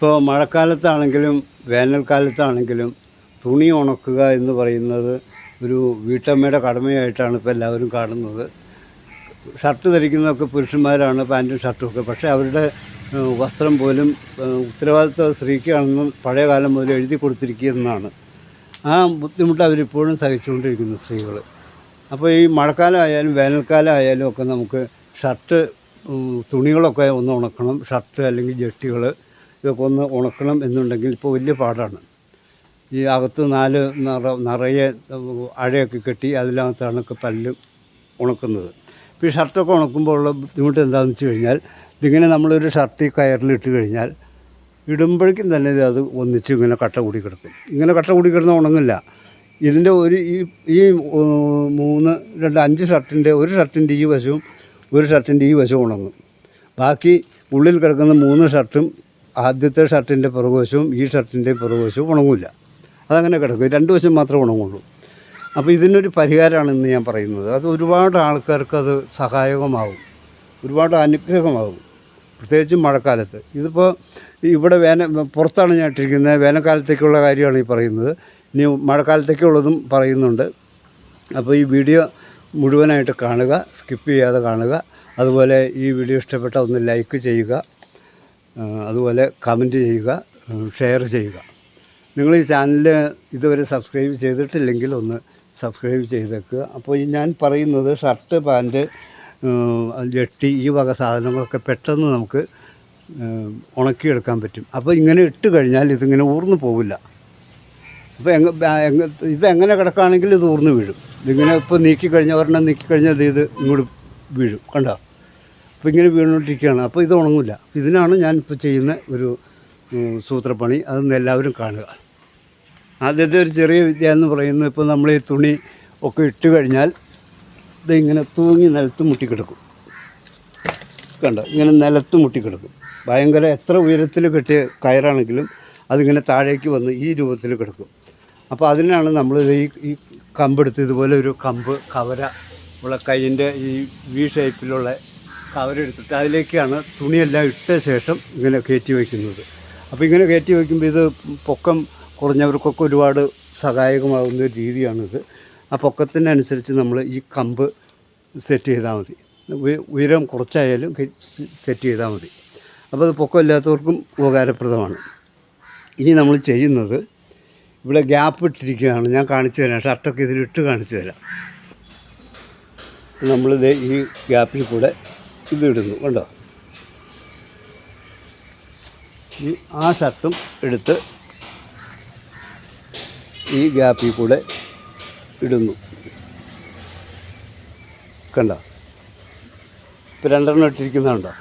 ഇപ്പോൾ മഴക്കാലത്താണെങ്കിലും വേനൽക്കാലത്താണെങ്കിലും തുണി ഉണക്കുക എന്ന് പറയുന്നത് ഒരു വീട്ടമ്മയുടെ കടമയായിട്ടാണ് ഇപ്പോൾ എല്ലാവരും കാണുന്നത്. ഷർട്ട് ധരിക്കുന്നതൊക്കെ പുരുഷന്മാരാണ് പാന്റും ഷർട്ടും ഒക്കെ. പക്ഷേ അവരുടെ വസ്ത്രം പോലും ഉത്തരവാദിത്വ സ്ത്രീക്കാണെന്ന് പഴയ കാലം മുതൽ എഴുതി കൊടുത്തിരിക്കുന്നതാണ്. ആ ബുദ്ധിമുട്ട് അവരിപ്പോഴും സഹിച്ചുകൊണ്ടിരിക്കുന്നു സ്ത്രീകൾ. അപ്പോൾ ഈ മഴക്കാലമായാലും വേനൽക്കാലമായാലും ഒക്കെ നമുക്ക് ഷർട്ട് തുണികളൊക്കെ ഒന്ന് ഉണക്കണം. ഷർട്ട് അല്ലെങ്കിൽ ജട്ടികൾ ഇതൊക്കെ ഒന്ന് ഉണക്കണം എന്നുണ്ടെങ്കിൽ ഇപ്പോൾ വലിയ പാടാണ്. ഈ അകത്ത് നാല് നിറ നിറയെ അഴയൊക്കെ കെട്ടി അതിനകത്താണ് ഒക്കെ പല്ല് ഉണക്കുന്നത്. ഇപ്പോൾ ഈ ഷർട്ടൊക്കെ ഉണക്കുമ്പോൾ ഉള്ള ബുദ്ധിമുട്ട് എന്താണെന്ന് വെച്ച് കഴിഞ്ഞാൽ ഇതിങ്ങനെ നമ്മളൊരു ഷർട്ട് ഈ കയറിലിട്ട് കഴിഞ്ഞാൽ ഇടുമ്പോഴേക്കും തന്നെ അത് ഒന്നിച്ച് ഇങ്ങനെ കട്ട കൂടി കിടക്കും. ഇങ്ങനെ കട്ട കൂടി കിടന്ന് ഉണങ്ങില്ല. ഇതിന്റെ ഒരു ഈ ഈ മൂന്ന് രണ്ട് അഞ്ച് ഷർട്ടിന്റെ ഒരു ഷർട്ടിന്റെ ഈ വശവും ഒരു ഷർട്ടിന്റെ ഈ വശവും ഉണങ്ങും. ബാക്കി ഉള്ളിൽ കിടക്കുന്ന മൂന്ന് ഷർട്ടും ആദ്യത്തെ ഷർട്ടിന്റെ പുറകുവശവും ഈ ഷർട്ടിന്റെ പുറകുവശവും ഉണങ്ങില്ല അതങ്ങനെ കിടക്കും. രണ്ട് വശം മാത്രമേ ഉണങ്ങുള്ളൂ. അപ്പോൾ ഇതിനൊരു പരിഹാരമാണെന്ന് ഞാൻ പറയുന്നത്. അത് ഒരുപാട് ആൾക്കാർക്ക് അത് സഹായകമാവും ഒരുപാട് അനുഗ്രഹമാവും പ്രത്യേകിച്ച് മഴക്കാലത്ത്. ഇതിപ്പോൾ ഇവിടെ വേന പുറത്താണ് ഞാൻ ഇട്ടിരിക്കുന്നത്. വേനൽക്കാലത്തേക്കുള്ള കാര്യമാണ് ഈ പറയുന്നത്. ഇനി മഴക്കാലത്തേക്കുള്ളതും പറയുന്നുണ്ട്. അപ്പോൾ ഈ വീഡിയോ മുഴുവനായിട്ട് കാണുക സ്കിപ്പ് ചെയ്യാതെ കാണുക. അതുപോലെ ഈ വീഡിയോ ഇഷ്ടപ്പെട്ട ഒന്ന് ലൈക്ക് ചെയ്യുക. അതുപോലെ കമന്റ് ചെയ്യുക ഷെയർ ചെയ്യുക. നിങ്ങൾ ഈ ചാനൽ ഇതുവരെ സബ്സ്ക്രൈബ് ചെയ്തിട്ടില്ലെങ്കിൽ ഒന്ന് സബ്സ്ക്രൈബ് ചെയ്തേക്കുക അപ്പോൾ ഈ ഞാൻ പറയുന്നത് ഷർട്ട് പാന്റ് ജട്ടി ഈ വക സാധനങ്ങളൊക്കെ പെട്ടെന്ന് നമുക്ക് ഉണക്കിയെടുക്കാൻ പറ്റും. അപ്പോൾ ഇങ്ങനെ ഇട്ട് കഴിഞ്ഞാൽ ഇതിങ്ങനെ ഊർന്നു പോവില്ല. അപ്പോൾ എങ്ങ ഇതെങ്ങനെ കിടക്കുകയാണെങ്കിൽ ഇത് ഊർന്ന് വീഴും. ഇതിങ്ങനെ ഇപ്പോൾ നീക്കി കഴിഞ്ഞാൽ ഒരെണ്ണം നീക്കി കഴിഞ്ഞാൽ ഇത് ഇങ്ങോട്ട് വീഴും. കണ്ടോ? അപ്പോൾ ഇങ്ങനെ വീണുകൊണ്ടിരിക്കുകയാണ് അപ്പോൾ ഇത് ഉണങ്ങില്ല. ഇതിനാണ് ഞാൻ ഞാനിപ്പോൾ ചെയ്യുന്ന ഒരു സൂത്രപ്പണി. അതൊന്ന് എല്ലാവരും കാണുക. ആദ്യത്തെ ഒരു ചെറിയ വിദ്യ എന്ന് പറയുന്നത് ഇപ്പോൾ നമ്മൾ ഈ തുണി ഒക്കെ ഇട്ട് കഴിഞ്ഞാൽ ഇതിങ്ങനെ തൂങ്ങി നിലത്ത് മുട്ടിക്കിടക്കും. കണ്ടോ? ഇങ്ങനെ നിലത്ത് മുട്ടിക്കിടക്കും. ഭയങ്കര എത്ര ഉയരത്തിൽ കെട്ടിയ കയറാണെങ്കിലും അതിങ്ങനെ താഴേക്ക് വന്ന് ഈ രൂപത്തിൽ കിടക്കും. അപ്പോൾ അതിനാണ് നമ്മൾ ഈ ഈ കമ്പെടുത്ത് ഇതുപോലെ ഒരു കമ്പ് കവര ഉള്ള കൈയിന്റെ ഈ വി ഷേപ്പിലുള്ള കവരെടുത്തിട്ട് അതിലേക്കാണ് തുണിയെല്ലാം ഇട്ട ശേഷം ഇങ്ങനെ കയറ്റി വയ്ക്കുന്നത്. അപ്പോൾ ഇങ്ങനെ കയറ്റി വയ്ക്കുമ്പോൾ ഇത് പൊക്കം കുറഞ്ഞവർക്കൊക്കെ ഒരുപാട് സഹായകമാകുന്ന ഒരു രീതിയാണിത്. ആ പൊക്കത്തിനനുസരിച്ച് നമ്മൾ ഈ കമ്പ് സെറ്റ് ചെയ്താൽ മതി. ഉയ- ഉയരം കുറച്ചായാലും സെറ്റ് ചെയ്താൽ മതി. അപ്പോൾ അത് പൊക്കമില്ലാത്തവർക്കും ഉപകാരപ്രദമാണ്. ഇനി നമ്മൾ ചെയ്യുന്നത് ഇവിടെ ഗ്യാപ്പ് ഇട്ടിരിക്കുകയാണ്. ഞാൻ കാണിച്ചു തരാം. ഷർട്ടൊക്കെ ഇതിലിട്ട് കാണിച്ചു തരാം. നമ്മളിത് ഈ ഗ്യാപ്പിൽ കൂടെ ഇത് ഇടുന്നു കണ്ടോ? ഈ ആ ഷർട്ടും എടുത്ത് ഈ ഗ്യാപ്പിൽ കൂടെ ഇടുന്നു. കണ്ടോ? ഇപ്പോൾ രണ്ടെണ്ണം ഇട്ടിരിക്കുന്നതുണ്ടോ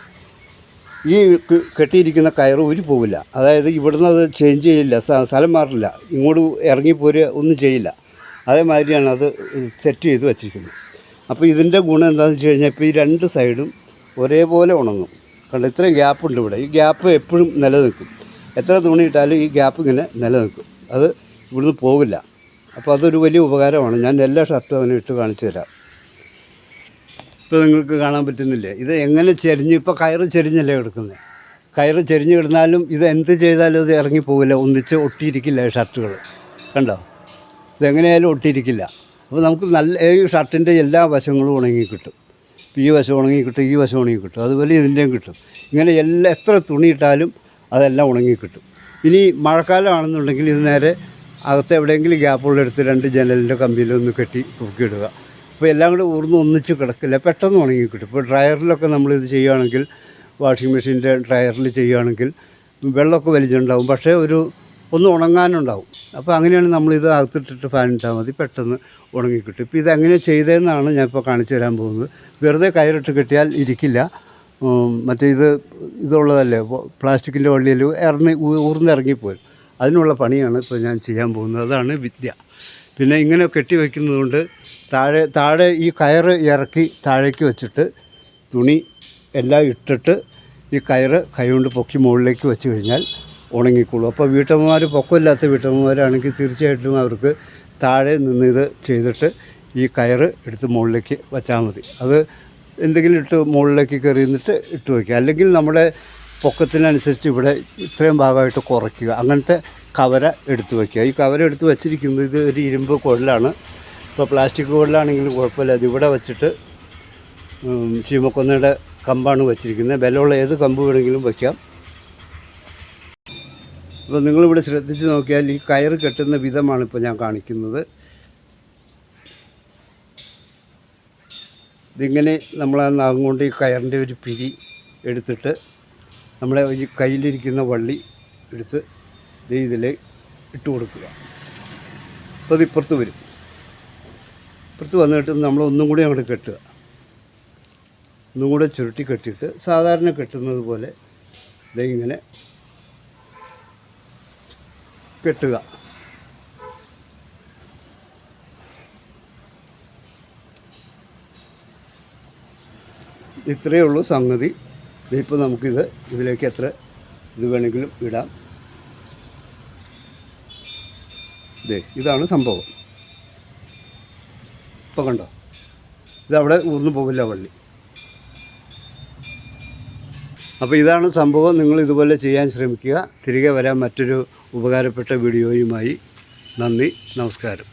ഈ കെട്ടിയിരിക്കുന്ന കയറ് ഊരി പോവില്ല. അതായത് ഇവിടുന്ന് അത് ചേഞ്ച് ചെയ്യില്ല സ്ഥ- സ്ഥലം മാറില്ല. ഇങ്ങോട്ട് ഇറങ്ങിപ്പോരുക ഒന്നും ചെയ്യില്ല. അതേമാതിരിയാണ് അത് സെറ്റ് ചെയ്ത് വച്ചിരിക്കുന്നത്. അപ്പോൾ ഇതിന്റെ ഗുണം എന്താണെന്ന് വെച്ച് കഴിഞ്ഞാൽ ഇപ്പോൾ ഈ രണ്ട് സൈഡും ഒരേപോലെ ഉണങ്ങും. കണ്ടോ ഇത്രയും ഗ്യാപ്പ് ഉണ്ട് ഇവിടെ. ഈ ഗ്യാപ്പ് എപ്പോഴും നിലനിൽക്കും. എത്ര തുണി ഇട്ടാലും ഈ ഗ്യാപ്പ് ഇങ്ങനെ നിലനിൽക്കും. അത് ഇവിടുന്ന് പോകില്ല. അപ്പോൾ അതൊരു വലിയ ഉപകാരമാണ്. ഞാൻ എല്ലാ ഷർട്ടും അവനെ ഇട്ട് കാണിച്ചു തരാം. ഇപ്പോൾ നിങ്ങൾക്ക് കാണാൻ പറ്റുന്നില്ലേ? ഇത് എങ്ങനെ ചെരിഞ്ഞ് ഇപ്പോൾ കയറ് ചെരിഞ്ഞല്ലേ കിടക്കുന്നത്? കയറ് ചെരിഞ്ഞ് കിടന്നാലും ഇത് എന്ത് ചെയ്താലും ഇത് ഇറങ്ങി പോകില്ല. ഒന്നിച്ച് ഒട്ടിയിരിക്കില്ല ഷർട്ടുകൾ കണ്ടോ? ഇതെങ്ങനെയായാലും ഒട്ടിയിരിക്കില്ല. അപ്പോൾ നമുക്ക് നല്ല ഈ ഷർട്ടിന്റെ എല്ലാ വശങ്ങളും ഉണങ്ങി കിട്ടും. ഈ വശം ഉണങ്ങി കിട്ടും ഈ വശം ഉണങ്ങി കിട്ടും. അതുപോലെ ഇതിന്റെയും കിട്ടും. ഇങ്ങനെ എല്ലാം എത്ര തുണി ഇട്ടാലും അതെല്ലാം ഉണങ്ങി കിട്ടും. ഇനി മഴക്കാലമാണെന്നുണ്ടെങ്കിൽ ഇത് നേരെ അകത്ത് എവിടെയെങ്കിലും ഗ്യാപ്പുള്ളെടുത്ത് രണ്ട് ജനലിന്റെ കമ്പിയിലൊന്ന് കെട്ടി തൂക്കിയിടുക. അപ്പോൾ എല്ലാം കൂടെ ഊർന്ന് ഒന്നിച്ച് കിടക്കില്ല. പെട്ടെന്ന് ഉണങ്ങി കിട്ടും. ഇപ്പോൾ ഡ്രയറിലൊക്കെ നമ്മളിത് ചെയ്യുകയാണെങ്കിൽ വാഷിംഗ് മെഷീന്റെ ഡ്രയറിൽ ചെയ്യുകയാണെങ്കിൽ വെള്ളമൊക്കെ വലിച്ചുണ്ടാവും പക്ഷേ ഒരു ഒന്ന് ഉണങ്ങാനുണ്ടാവും. അപ്പോൾ അങ്ങനെയാണ് നമ്മളിത് അകത്തിട്ടിട്ട് ഫാൻ ഇട്ടാൽ മതി. പെട്ടെന്ന് ഉണങ്ങി കിട്ടും ഇപ്പോൾ ഇതെങ്ങനെ ചെയ്തതെന്നാണ് ഞാൻ ഇപ്പോൾ കാണിച്ചു തരാൻ പോകുന്നത്. വെറുതെ കയറിട്ട് കിട്ടിയാൽ ഇരിക്കില്ല. മറ്റേ ഇത് ഇതുള്ളതല്ലേ പ്ലാസ്റ്റിക്കിന്റെ വള്ളിയിൽ ഇറങ്ങി ഊർന്നിറങ്ങിപ്പോയി അതിനുള്ള പണിയാണ് ഇപ്പോൾ ഞാൻ ചെയ്യാൻ പോകുന്നത്. അതാണ് വിദ്യ. പിന്നെ ഇങ്ങനെ കെട്ടി വയ്ക്കുന്നതുകൊണ്ട് താഴെ താഴെ ഈ കയറ് ഇറക്കി താഴേക്ക് വെച്ചിട്ട് തുണി എല്ലാം ഇട്ടിട്ട് ഈ കയറ് കൈകൊണ്ട് പൊക്കി മുകളിലേക്ക് വെച്ച് കഴിഞ്ഞാൽ ഉണങ്ങിക്കോളും. അപ്പോൾ വീട്ടമ്മമാർ പൊക്കമില്ലാത്ത വീട്ടമ്മമാരാണെങ്കിൽ തീർച്ചയായിട്ടും അവർക്ക് താഴെ നിന്ന് ഇത് ചെയ്തിട്ട് ഈ കയറ് എടുത്ത് മുകളിലേക്ക് വച്ചാൽ മതി. അത് എന്തെങ്കിലും ഇട്ട് മുകളിലേക്ക് കയറി നിന്നിട്ട് ഇട്ട് വയ്ക്കുക. അല്ലെങ്കിൽ നമ്മുടെ പൊക്കത്തിനനുസരിച്ച് ഇവിടെ ഇത്രയും ഭാഗമായിട്ട് കുറയ്ക്കുക. അങ്ങനത്തെ കവര എടുത്ത് വയ്ക്കുക. ഈ കവര എടുത്ത് വച്ചിരിക്കുന്നത് ഇത് ഒരു ഇരുമ്പ് കുഴലാണ്. ഇപ്പോൾ പ്ലാസ്റ്റിക് കുഴലാണെങ്കിലും കുഴപ്പമില്ല. അതിവിടെ വച്ചിട്ട് ശീമക്കൊന്നയുടെ കമ്പാണ് വച്ചിരിക്കുന്നത്. ബലമുള്ള ഏത് കമ്പ് വേണമെങ്കിലും വയ്ക്കാം. അപ്പോൾ നിങ്ങളിവിടെ ശ്രദ്ധിച്ച് നോക്കിയാൽ ഈ കയറ് കെട്ടുന്ന വിധമാണ് ഇപ്പോൾ ഞാൻ കാണിക്കുന്നത്. ഇതിങ്ങനെ നമ്മൾ ആ നാഗം കൊണ്ട് ഈ കയറിന്റെ ഒരു പിരി എടുത്തിട്ട് നമ്മളെ ഈ കയ്യിലിരിക്കുന്ന വള്ളി എടുത്ത് ഇതിൽ ഇട്ട് കൊടുക്കുക. അപ്പോൾ അത് ഇപ്പുറത്ത് വരും. ഇപ്പുറത്ത് വന്നിട്ട് നമ്മൾ ഒന്നും കൂടി അങ്ങോട്ട് കെട്ടുക. ഒന്നും കൂടെ ചുരുട്ടി കെട്ടിയിട്ട് സാധാരണ കെട്ടുന്നത് പോലെ ദേ ഇങ്ങനെ കെട്ടുക. ഇത്രയേ ഉള്ളൂ സംഗതി. ഇപ്പോൾ നമുക്കിത് ഇതിലേക്ക് എത്ര ഇത് വേണമെങ്കിലും ഇടാം. ഇതേ ഇതാണ് സംഭവം. ഇപ്പോൾ കണ്ടോ? ഇതവിടെ ഊർന്നു പോകില്ല വള്ളി അപ്പോൾ ഇതാണ് സംഭവം. നിങ്ങൾ ഇതുപോലെ ചെയ്യാൻ ശ്രമിക്കുക. തിരികെ വരാൻ മറ്റൊരു ഉപകാരപ്പെട്ട വീഡിയോയുമായി നന്ദി നമസ്കാരം.